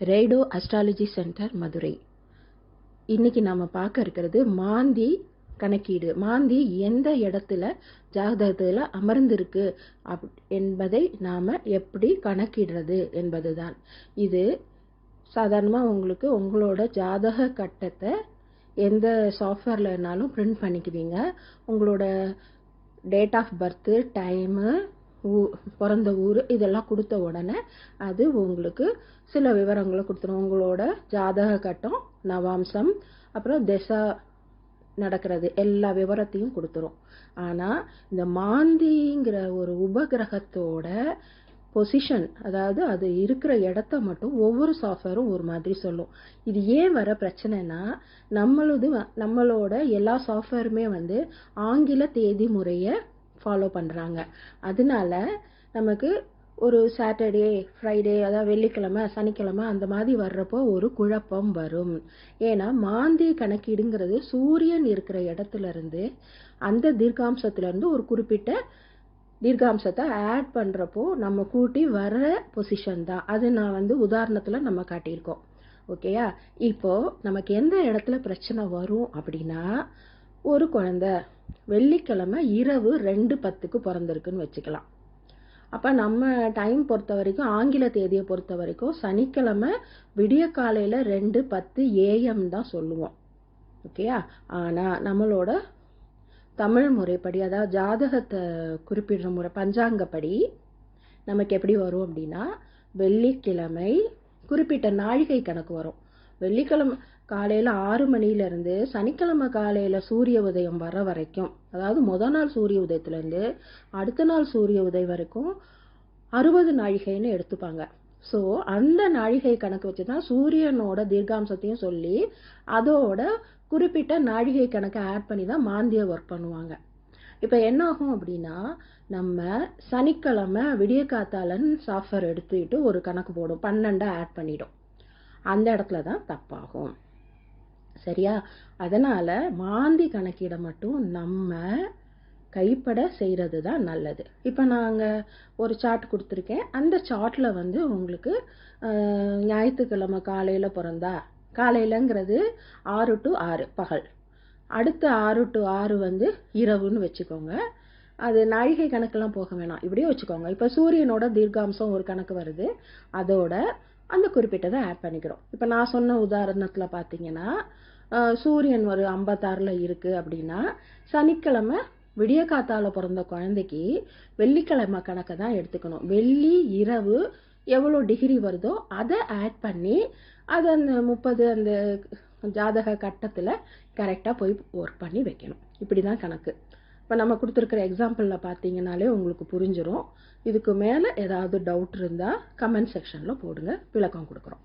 Rado astrology centre Madurai. இன்னைக்கு நாம் பார்க்க இருக்கிறது மாந்தி கணக்கீடு. மாந்தி எந்த இடத்துல ஜாதகத்தில் அமர்ந்திருக்கு அப் என்பதை நாம் எப்படி கணக்கிடுறது என்பது தான் இது சாதாரணமாக உங்களுக்கு உங்களோட ஜாதக கட்டத்தை எந்த சாஃப்ட்வேர்லனாலும் பிரிண்ட் பண்ணிக்குவீங்க. உங்களோட டேட் ஆஃப் பர்த்து டைமு ஊ பிறந்த ஊர் இதெல்லாம் கொடுத்த உடனே அது உங்களுக்கு சில விவரங்களை கொடுத்துரும். உங்களோட ஜாதக கட்டம் நவாம்சம் அப்புறம் திசா நடக்கிறது. எல்லா விவரத்தையும் கொடுத்துரும். ஆனால் இந்த மாந்திங்கிற ஒரு உபகிரகத்தோட பொசிஷன் அதாவது அது இருக்கிற இடத்த மட்டும் ஒவ்வொரு சாஃப்ட்வேரும் ஒரு மாதிரி சொல்லும். இது ஏன் வர பிரச்சனைனா நம்மளது நம்மளோட எல்லா சாஃப்ட்வேருமே வந்து ஆங்கில தேதி முறையை ஃபாலோ பண்ணுறாங்க அதனால நமக்கு ஒரு சாட்டர்டே ஃப்ரைடே அதாவது வெள்ளிக்கிழமை சனிக்கிழமை அந்த மாதிரி வர்றப்போ ஒரு குழப்பம் வரும். ஏன்னா மாந்தி கணக்கீடுங்கிறது சூரியன் இருக்கிற இடத்துல இருந்து அந்த தீர்க்காம்சத்துலேருந்து ஒரு குறிப்பிட்ட தீர்க்காம்சத்தை ஆட் பண்ணுறப்போ நம்ம கூட்டி வர பொசிஷன் தான். அது நான் வந்து உதாரணத்தில் நம்ம காட்டியிருக்கோம். ஓகேயா இப்போ நமக்கு எந்த இடத்துல பிரச்சனை வரும் அப்படின்னா ஒரு குழந்தை வெள்ளிக்கிழமை இரவு ரெண்டு பத்துக்கு பிறந்திருக்குன்னு வச்சுக்கலாம். அப்போ நம்ம டைம் பொறுத்த வரைக்கும் ஆங்கில தேதியை பொறுத்த வரைக்கும் சனிக்கிழமை விடிய காலையில் ரெண்டு பத்து ஏஎம் தான் சொல்லுவோம். ஓகேயா ஆனால் நம்மளோட தமிழ் முறைப்படி அதாவது ஜாதகத்தை குறிப்பிடுற முறை பஞ்சாங்கப்படி நமக்கு எப்படி வரும் அப்படின்னா வெள்ளிக்கிழமை குறிப்பிட்ட நாழிகை கணக்கு வரும். வெள்ளிக்கிழமை காலையில் ஆறு மணிலேருந்து சனிக்கிழமை காலையில் சூரிய உதயம் வர வரைக்கும் அதாவது மொதல் நாள் சூரிய உதயத்துலேருந்து அடுத்த நாள் சூரிய உதயம் வரைக்கும் அறுபது நாழிகைன்னு எடுத்துப்பாங்க. ஸோ அந்த நாழிகை கணக்கு வச்சு தான் சூரியனோட தீர்க்காம்சத்தையும் சொல்லி அதோட குறிப்பிட்ட நாழிகை கணக்கை ஆட் பண்ணி தான் மாந்தியை ஒர்க் பண்ணுவாங்க. இப்போ என்ன ஆகும் அப்படின்னா நம்ம சனிக்கிழமை விடிய காத்தாலன் சாஃபர் எடுத்துக்கிட்டு ஒரு கணக்கு போடும் பன்னெண்டை ஆட் பண்ணிடும். அந்த இடத்துல தான் தப்பாகும். சரியா? அதனால் மாந்தி கணக்கீடை மட்டும் நம்ம கைப்பட செய்கிறது தான் நல்லது. இப்போ நாங்கள் ஒரு சார்ட் கொடுத்துருக்கேன். அந்த சார்ட்டில் வந்து உங்களுக்கு ஞாயிற்றுக்கிழமை காலையில் பிறந்தா காலையிலங்கிறது ஆறு டு ஆறு பகல். அடுத்த ஆறு டு ஆறு வந்து இரவுன்னு வச்சுக்கோங்க. அது நாழிகை கணக்கெல்லாம் போக வேணாம். இப்படியே வச்சுக்கோங்க. இப்போ சூரியனோட தீர்க்காம்சம் ஒரு கணக்கு வருது. அதோட அந்த குறிப்பிட்டதை ஆட் பண்ணிக்கிறோம். இப்போ நான் சொன்ன உதாரணத்தில் பார்த்தீங்கன்னா சூரியன் ஒரு ஐம்பத்தாறில் இருக்குது அப்படின்னா சனிக்கிழமை விடிய காத்தால பிறந்த குழந்தைக்கு வெள்ளிக்கிழமை கணக்கை தான் எடுத்துக்கணும். வெள்ளி இரவு எவ்வளோ டிகிரி வருதோ அதை ஆட் பண்ணி அது அந்த முப்பது அந்த ஜாதக கட்டத்தில் கரெக்டாக போய் ஒர்க் பண்ணி வைக்கணும். இப்படி தான் கணக்கு. இப்போ நம்ம கொடுத்துருக்குற எக்ஸாம்பிளில் பார்த்தீங்கனாலே உங்களுக்கு புரிஞ்சிடும் இதுக்கு மேலே ஏதாவது டவுட் இருந்தால் கமெண்ட் செக்ஷனில் போடுங்க. விளக்கம் கொடுக்குறோம்.